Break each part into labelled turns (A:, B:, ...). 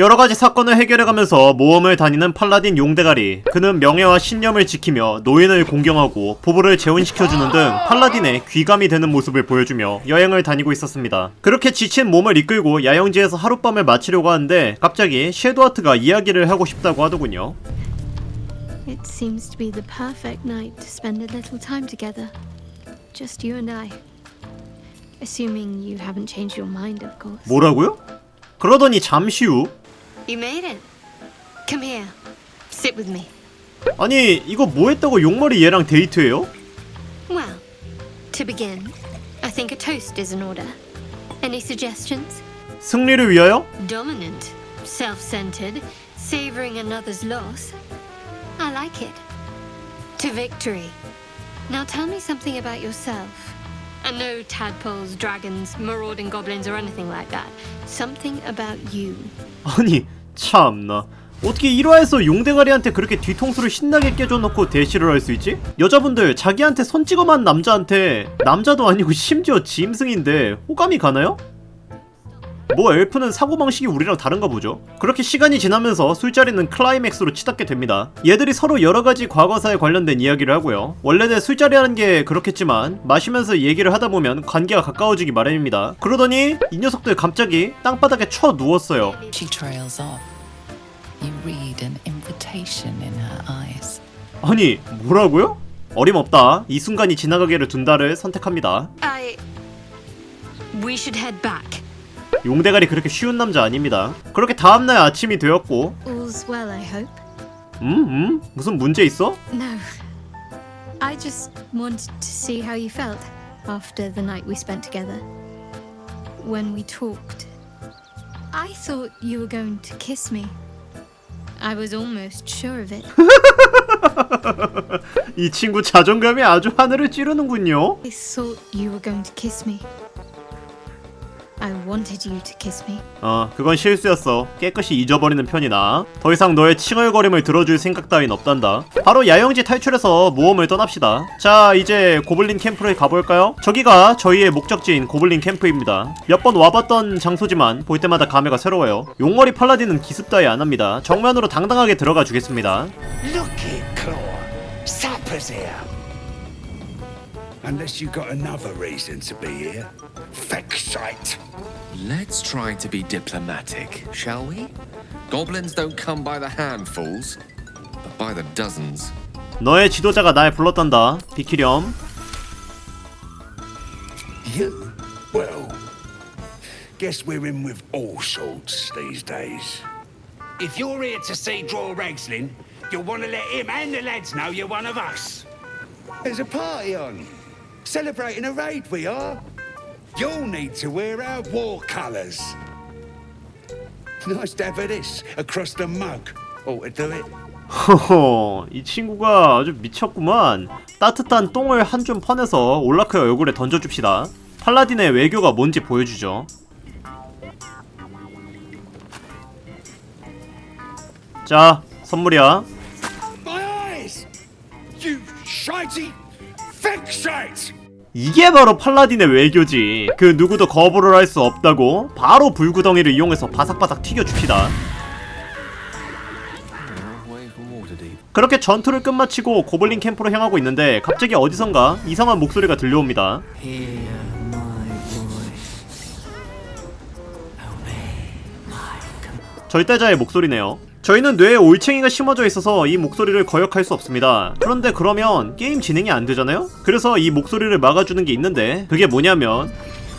A: 여러가지 사건을 해결해가면서 모험을 다니는 팔라딘 용대가리 그는 명예와 신념을 지키며 노인을 공경하고 부부를 재혼시켜주는 등 팔라딘의 귀감이 되는 모습을 보여주며 여행을 다니고 있었습니다 그렇게 지친 몸을 이끌고 야영지에서 하룻밤을 마치려고 하는데 갑자기 섀도하트가 이야기를 하고 싶다고 하더군요
B: It seems to be the perfect night to spend a little time together. Just you and I. Assuming you haven't changed your mind, of course.
A: 뭐라고요? 그러더니 잠시 후
B: You made it. Come here. Sit with me.
A: 아니 이거 뭐 했다고 용머리 얘랑 데이트해요?
B: Well, to begin, I think a toast is in order. Any suggestions?
A: 승리를 위하여?
B: Dominant, self centered, savoring another's loss. I like it. To victory. Now tell me something about yourself. And no tadpoles, dragons, marauding goblins, or anything like that. Something about you.
A: 아니 참나 어떻게 1화에서 용대가리한테 그렇게 뒤통수를 신나게 깨줘놓고 대시를 할 수 있지? 여자분들 자기한테 손 찍어만 남자한테 남자도 아니고 심지어 짐승인데 호감이 가나요? 뭐 엘프는 사고방식이 우리랑 다른가 보죠 그렇게 시간이 지나면서 술자리는 클라이맥스로 치닫게 됩니다 얘들이 서로 여러가지 과거사에 관련된 이야기를 하고요 원래는 술자리하는 게 그렇겠지만 마시면서 얘기를 하다 보면 관계가 가까워지기 마련입니다 그러더니 이 녀석들 갑자기 땅바닥에 쳐 누웠어요
C: She trails off. You read an invitation in her eyes.
A: 아니 뭐라고요? 어림없다 이 순간이 지나가기를 둔다를 선택합니다
B: I. We should head back.
A: 용대가리 그렇게 쉬운 남자 아닙니다 그렇게 다음날 아침이 되었고
B: All's well, I hope.
A: 음? 음? 무슨 문제 있어?
B: No. I just wanted to see how you felt after the night we spent together. When we talked, I thought you were going to kiss me. I was almost sure of it.
A: 이 친구 자존감이 아주 하늘을 찌르는군요
B: I thought you were going to kiss me. I wanted you to kiss me.
A: 어 그건 실수였어 깨끗이 잊어버리는 편이 나아 더 이상 너의 칭얼거림을 들어줄 생각 따윈 없단다 바로 야영지 탈출해서 모험을 떠납시다 자 이제 고블린 캠프를 가볼까요? 저기가 저희의 목적지인 고블린 캠프입니다 몇 번 와봤던 장소지만 볼 때마다 감회가 새로워요 용머리 팔라딘은 기습 따위 안 합니다 정면으로 당당하게 들어가 주겠습니다
D: Look it, Claw. Sapper's here. Unless you got another reason to be here. Fexite.
E: Let's try to be diplomatic, shall we? Goblins don't come by the handfuls, but by the dozens.
A: 너의 지도자가 날 불렀단다 비키렴
D: You? Well, guess we're in with all sorts these days. If you're here to see Draw Ragslin, you'll want to let him and the lads know you're one of us. There's a party on. Celebrating a raid, we are. You'll need to wear our war colours. Nice to have this across the mug. Ought to do it.
A: 허허 이 친구가 아주 미쳤구만 따뜻한 똥을 한 줌 퍼내서 올라크의 얼굴에 던져줍시다 팔라딘의 외교가 뭔지 보여주죠 자 선물이야
D: My eyes! You shitey!
A: 이게 바로 팔라딘의 외교지 그 누구도 거부를 할 수 없다고 바로 불구덩이를 이용해서 바삭바삭 튀겨줍시다. 그렇게 전투를 끝마치고 고블린 캠프로 향하고 있는데 갑자기 어디선가 이상한 목소리가 들려옵니다. 절대자의 목소리네요. 저희는 뇌에 올챙이가 심어져 있어서 이 목소리를 거역할 수 없습니다. 그런데 그러면 게임 진행이 안 되잖아요? 그래서 이 목소리를 막아주는 게 있는데 그게 뭐냐면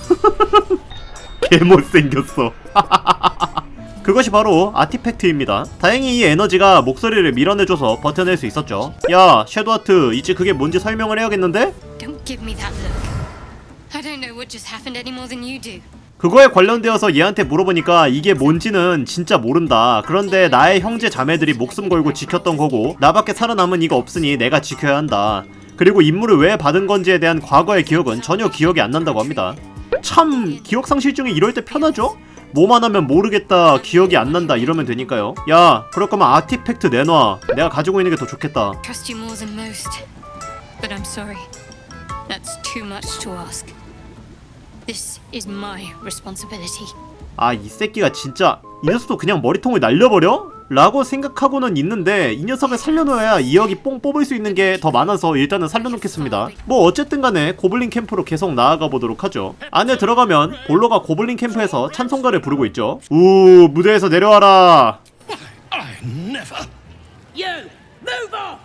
A: 개못생겼어. 그것이 바로 아티팩트입니다. 다행히 이 에너지가 목소리를 밀어내줘서 버텨낼 수 있었죠. 야, 섀도하트, 이제 그게 뭔지 설명을 해야겠는데?
B: Don't give me that look. I don't know what just happened any more than you do.
A: 그거에 관련되어서 얘한테 물어보니까 이게 뭔지는 진짜 모른다. 그런데 나의 형제 자매들이 목숨 걸고 지켰던 거고 나밖에 살아남은 이가 없으니 내가 지켜야 한다. 그리고 임무를 왜 받은 건지에 대한 과거의 기억은 전혀 기억이 안 난다고 합니다. 참 기억 상실증이 이럴 때 편하죠? 뭐만 하면 모르겠다, 기억이 안 난다 이러면 되니까요. 야, 그럴 거면 아티팩트 내놔. 내가 가지고 있는 게 더 좋겠다.
B: This is my responsibility.
A: 아, 이 새끼가 진짜 이 녀석도 그냥 머리통을 날려버려? 라고 생각하고는 있는데 이 녀석을 살려놓아야 2억이 뽕 뽑을 수 있는 게 더 많아서 일단은 살려놓겠습니다 뭐 어쨌든 간에 고블린 캠프로 계속 나아가 보도록 하죠 안에 들어가면 볼로가 고블린 캠프에서 찬송가를 부르고 있죠 우 무대에서 내려와라
D: I never
F: You! Move off!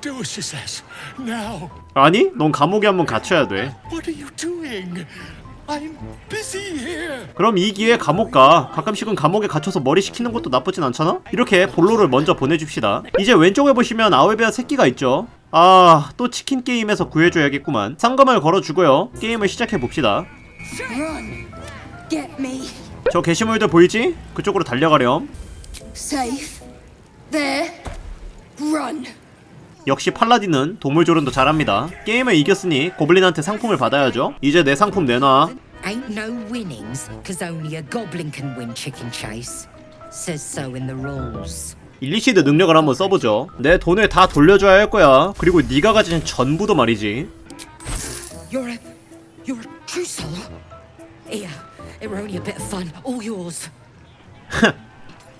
D: do as she says. Now,
A: 아니 넌 감옥에 한번 갇혀야 돼 그럼 이 기회에 감옥 가 가끔씩은 감옥에 갇혀서 머리 식히는 것도 나쁘진 않잖아? 이렇게 볼로를 먼저 보내줍시다 이제 왼쪽에 보시면 아울베아 새끼가 있죠 아 또 치킨 게임에서 구해줘야겠구만 상금을 걸어주고요 게임을 시작해봅시다! 저 게시물들 보이지? 그쪽으로 달려가렴
G: Safe. There. Run!
A: 역시 팔라딘은 동물조련도 잘합니다 게임을 이겼으니 고블린한테 상품을 받아야죠 이제 내 상품 내놔
H: Ain't no winnings, 'cause only a goblin can win chicken chase. Says so in the rules.
A: 일리시드 능력을 한번 써보죠 내 돈을 다 돌려줘야 할 거야 그리고 네가 가진 전부도 말이지
H: You're a. You're a true soul. Here, it were only a bit of fun. All yours.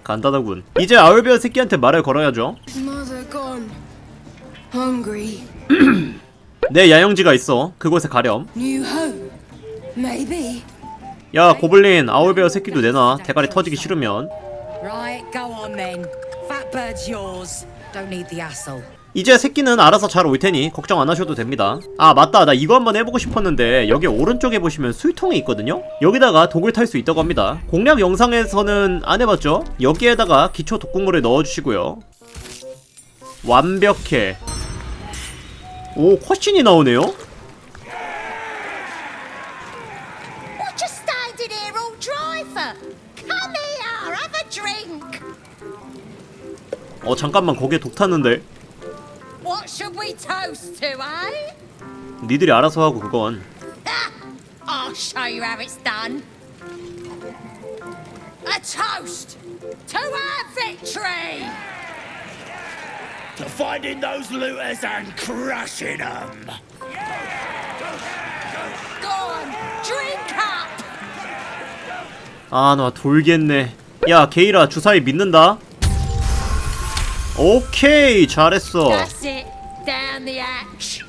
A: 간단하군 이제 아울베어 새끼한테 말을 걸어야죠.
G: Hungry.
A: 내 야영지가 있어 그곳에 가렴
G: New home. Maybe.
A: 야 고블린 아울베어 새끼도 내놔 대가리 터지기 싫으면
H: Right, go on then. Fat bird's yours. Don't need the hassle.
A: 이제 새끼는 알아서 잘 올 테니 걱정 안 하셔도 됩니다 아 맞다 나 이거 한번 해보고 싶었는데 여기 오른쪽에 보시면 술통이 있거든요 여기다가 독을 탈 수 있다고 합니다 공략 영상에서는 안 해봤죠 여기에다가 기초 독극물을 넣어주시고요 완벽해 오 컷신이 나오네요. 어 잠깐만 거기에 독 탔는데
G: eh?
A: 니들이 알아서 하고 그건
G: I'll show you how it's done. A toast to our victory!
D: To finding those looters and crushing them.
G: Go on, drink up!
A: 아 나 돌겠네 야 게이라 주사위 믿는다 오케이 잘했어
G: That's it. Down the hatch.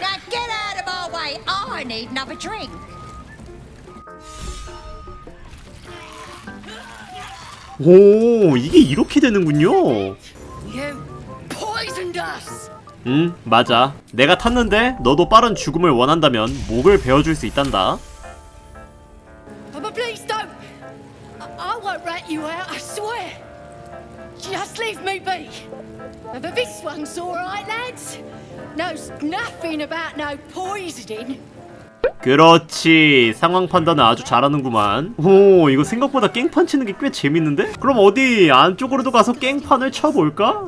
G: Now get out of my way. I need another drink.
A: 오 이게 이렇게 되는군요! 응 맞아 내가 탔는데 너도 빠른 죽음을 원한다면 목을 베어줄 수 있단다
F: But please don't! I, I won't rat you out, I swear! Just leave me be! But this one's alright, lads! Knows nothing about no poisoning.
A: 그렇지 상황 판단을 아주 잘하는구만 오 이거 생각보다 깽판 치는 게 꽤 재밌는데? 그럼 어디 안쪽으로도 가서 깽판을 쳐볼까?